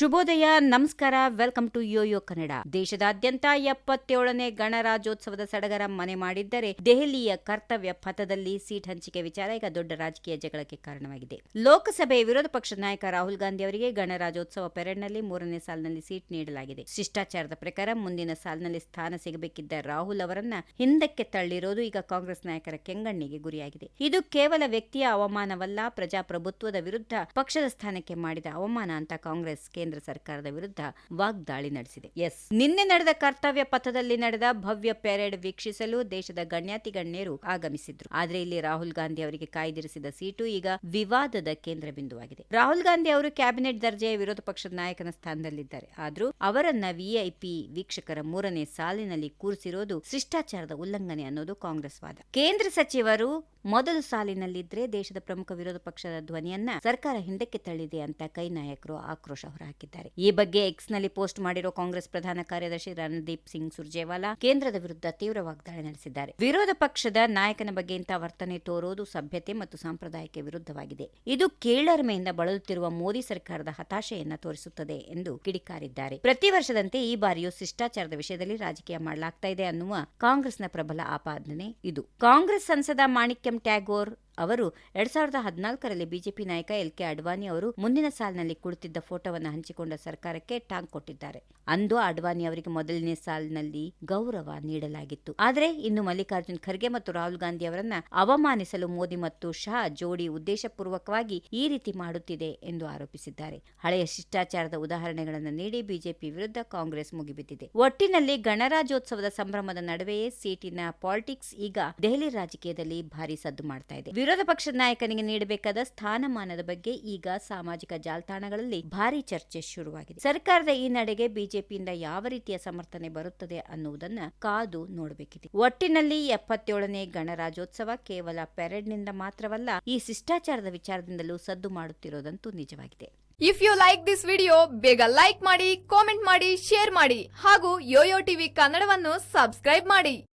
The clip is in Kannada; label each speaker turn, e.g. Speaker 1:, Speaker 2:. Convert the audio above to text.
Speaker 1: ಶುಭೋದಯ, ನಮಸ್ಕಾರ, ವೆಲ್ಕಮ್ ಟು ಯೋಯೋ ಕನ್ನಡ. ದೇಶದಾದ್ಯಂತ ಎಪ್ಪತ್ತೇಳನೇ ಗಣರಾಜ್ಯೋತ್ಸವದ ಸಡಗರ ಮನೆ ಮಾಡಿದ್ದರೆ ದೆಹಲಿಯ ಕರ್ತವ್ಯ ಪಥದಲ್ಲಿ ಸೀಟ್ ಹಂಚಿಕೆ ವಿಚಾರ ಈಗ ದೊಡ್ಡ ರಾಜಕೀಯ ಜಗಳಕ್ಕೆ ಕಾರಣವಾಗಿದೆ. ಲೋಕಸಭೆ ವಿರೋಧ ಪಕ್ಷದ ನಾಯಕ ರಾಹುಲ್ ಗಾಂಧಿ ಅವರಿಗೆ ಗಣರಾಜ್ಯೋತ್ಸವ ಪೆರೇಡ್ನಲ್ಲಿ ಮೂರನೇ ಸಾಲಿನಲ್ಲಿ ಸೀಟ್ ನೀಡಲಾಗಿದೆ. ಶಿಷ್ಟಾಚಾರದ ಪ್ರಕಾರ ಮುಂದಿನ ಸಾಲಿನಲ್ಲಿ ಸ್ಥಾನ ಸಿಗಬೇಕಿದ್ದ ರಾಹುಲ್ ಅವರನ್ನ ಹಿಂದಕ್ಕೆ ತಳ್ಳಿರೋದು ಈಗ ಕಾಂಗ್ರೆಸ್ ನಾಯಕರ ಕೆಂಗಣ್ಣಿಗೆ ಗುರಿಯಾಗಿದೆ. ಇದು ಕೇವಲ ವ್ಯಕ್ತಿಯ ಅವಮಾನವಲ್ಲ, ಪ್ರಜಾಪ್ರಭುತ್ವದ ವಿರುದ್ಧ ಪಕ್ಷದ ಸ್ಥಾನಕ್ಕೆ ಮಾಡಿದ ಅವಮಾನ ಅಂತ ಕಾಂಗ್ರೆಸ್ ಕೇಂದ್ರ ಸರ್ಕಾರದ ವಿರುದ್ಧ ವಾಗ್ದಾಳಿ ನಡೆಸಿದೆ. ಎಸ್. ನಿನ್ನೆ ನಡೆದ ಕರ್ತವ್ಯ ಪಥದಲ್ಲಿ ನಡೆದ ಭವ್ಯ ಪೆರೇಡ್ ವೀಕ್ಷಿಸಲು ದೇಶದ ಗಣ್ಯಾತಿ ಗಣ್ಯರು ಆಗಮಿಸಿದ್ರು. ಆದ್ರೆ ಇಲ್ಲಿ ರಾಹುಲ್ ಗಾಂಧಿ ಅವರಿಗೆ ಕಾಯ್ದಿರಿಸಿದ ಸೀಟು ಈಗ ವಿವಾದದ ಕೇಂದ್ರ ಬಿಂದುವಾಗಿದೆ ರಾಹುಲ್ ಗಾಂಧಿ ಅವರು ಕ್ಯಾಬಿನೆಟ್ ದರ್ಜೆಯ ವಿರೋಧ ಪಕ್ಷದ ನಾಯಕನ ಸ್ಥಾನದಲ್ಲಿದ್ದಾರೆ. ಆದರೂ ಅವರನ್ನ ವಿಐಪಿ ವೀಕ್ಷಕರ ಮೂರನೇ ಸಾಲಿನಲ್ಲಿ ಕೂರಿಸಿರೋದು ಶಿಷ್ಟಾಚಾರದ ಉಲ್ಲಂಘನೆ ಅನ್ನೋದು ಕಾಂಗ್ರೆಸ್ ವಾದ. ಕೇಂದ್ರ ಸಚಿವರು ಮೊದಲು ಸಾಲಿನಲ್ಲಿದ್ರೆ ದೇಶದ ಪ್ರಮುಖ ವಿರೋಧ ಪಕ್ಷದ ಧ್ವನಿಯನ್ನ ಸರ್ಕಾರ ಹಿಂದಕ್ಕೆ ತಳ್ಳಿದೆ ಅಂತ ಕೈ ನಾಯಕರು ಆಕ್ರೋಶ ಹೊರಹಾಕಿದ್ದಾರೆ. ಈ ಬಗ್ಗೆ ಎಕ್ಸ್ನಲ್ಲಿ ಪೋಸ್ಟ್ ಮಾಡಿರುವ ಕಾಂಗ್ರೆಸ್ ಪ್ರಧಾನ ಕಾರ್ಯದರ್ಶಿ ರಣದೀಪ್ ಸಿಂಗ್ ಸುರ್ಜೇವಾಲಾ ಕೇಂದ್ರದ ವಿರುದ್ಧ ತೀವ್ರ ವಾಗ್ದಾಳಿ ನಡೆಸಿದ್ದಾರೆ. ವಿರೋಧ ಪಕ್ಷದ ನಾಯಕನ ಬಗ್ಗೆ ಇಂತಹ ವರ್ತನೆ ತೋರೋದು ಸಭ್ಯತೆ ಮತ್ತು ಸಂಪ್ರದಾಯಕ್ಕೆ ವಿರುದ್ಧವಾಗಿದೆ. ಇದು ಕೇಳರ್ಮೆಯಿಂದ ಬಳಲುತ್ತಿರುವ ಮೋದಿ ಸರ್ಕಾರದ ಹತಾಶೆಯನ್ನ ತೋರಿಸುತ್ತದೆ ಎಂದು ಕಿಡಿಕಾರಿದ್ದಾರೆ. ಪ್ರತಿ ವರ್ಷದಂತೆ ಈ ಬಾರಿಯೂ ಶಿಷ್ಟಾಚಾರದ ವಿಷಯದಲ್ಲಿ ರಾಜಕೀಯ ಮಾಡಲಾಗ್ತಾ ಇದೆ ಅನ್ನುವ ಕಾಂಗ್ರೆಸ್ನ ಪ್ರಬಲ ಆಪಾದನೆ ಇದು. ಕಾಂಗ್ರೆಸ್ ಸಂಸದ ಮಾಣಿಕ್ಯಂ Vikram Tagore ಅವರು ಎರಡ್ ಸಾವಿರದ ಹದಿನಾಲ್ಕರಲ್ಲಿ ಬಿಜೆಪಿ ನಾಯಕ ಎಲ್ ಕೆ ಅಡ್ವಾಣಿ ಅವರು ಮುಂದಿನ ಸಾಲಿನಲ್ಲಿ ಕುಳಿತಿದ್ದ ಫೋಟೋವನ್ನು ಹಂಚಿಕೊಂಡ ಸರ್ಕಾರಕ್ಕೆ ಟಾಂಗ್ ಕೊಟ್ಟಿದ್ದಾರೆ. ಅಂದು ಅಡ್ವಾಣಿ ಅವರಿಗೆ ಮೊದಲನೇ ಸಾಲಿನಲ್ಲಿ ಗೌರವ ನೀಡಲಾಗಿತ್ತು. ಆದರೆ ಇನ್ನು ಮಲ್ಲಿಕಾರ್ಜುನ್ ಖರ್ಗೆ ಮತ್ತು ರಾಹುಲ್ ಗಾಂಧಿ ಅವರನ್ನ ಅವಮಾನಿಸಲು ಮೋದಿ ಮತ್ತು ಶಾ ಜೋಡಿ ಉದ್ದೇಶಪೂರ್ವಕವಾಗಿ ಈ ರೀತಿ ಮಾಡುತ್ತಿದೆ ಎಂದು ಆರೋಪಿಸಿದ್ದಾರೆ. ಹಳೆಯ ಶಿಷ್ಟಾಚಾರದ ಉದಾಹರಣೆಗಳನ್ನು ನೀಡಿ ಬಿಜೆಪಿ ವಿರುದ್ಧ ಕಾಂಗ್ರೆಸ್ ಮುಗಿಬಿದ್ದಿದೆ. ಒಟ್ಟಿನಲ್ಲಿ ಗಣರಾಜ್ಯೋತ್ಸವದ ಸಂಭ್ರಮದ ನಡುವೆಯೇ ಸೀಟಿನ ಪಾಲಿಟಿಕ್ಸ್ ಈಗ ದೆಹಲಿ ರಾಜಕೀಯದಲ್ಲಿ ಭಾರಿ ಸದ್ದು ಮಾಡ್ತಾ ಇದೆ. ವಿರೋಧ ಪಕ್ಷದ ನಾಯಕನಿಗೆ ನೀಡಬೇಕಾದ ಸ್ಥಾನಮಾನದ ಬಗ್ಗೆ ಈಗ ಸಾಮಾಜಿಕ ಜಾಲತಾಣಗಳಲ್ಲಿ ಭಾರಿ ಚರ್ಚೆ ಶುರುವಾಗಿದೆ. ಸರ್ಕಾರದ ಈ ನಡೆಗೆ ಬಿಜೆಪಿಯಿಂದ ಯಾವ ರೀತಿಯ ಸಮರ್ಥನೆ ಬರುತ್ತದೆ ಅನ್ನುವುದನ್ನ ಕಾದು ನೋಡಬೇಕಿದೆ. ಒಟ್ಟಿನಲ್ಲಿ ಎಪ್ಪತ್ತೇಳನೇ ಗಣರಾಜ್ಯೋತ್ಸವ ಕೇವಲ ಪೆರೇಡ್ನಿಂದ ಮಾತ್ರವಲ್ಲ, ಈ ಶಿಷ್ಟಾಚಾರದ ವಿಚಾರದಿಂದಲೂ ಸದ್ದು ಮಾಡುತ್ತಿರೋದಂತೂ ನಿಜವಾಗಿದೆ.
Speaker 2: If you like this video ಬೇಗ ಲೈಕ್ ಮಾಡಿ ಕಾಮೆಂಟ್ ಮಾಡಿ ಶೇರ್ ಮಾಡಿ ಹಾಗೂ ಯೋಯೋ ಟಿವಿ ಕನ್ನಡವನ್ನು ಸಬ್ಸ್ಕ್ರೈಬ್ ಮಾಡಿ.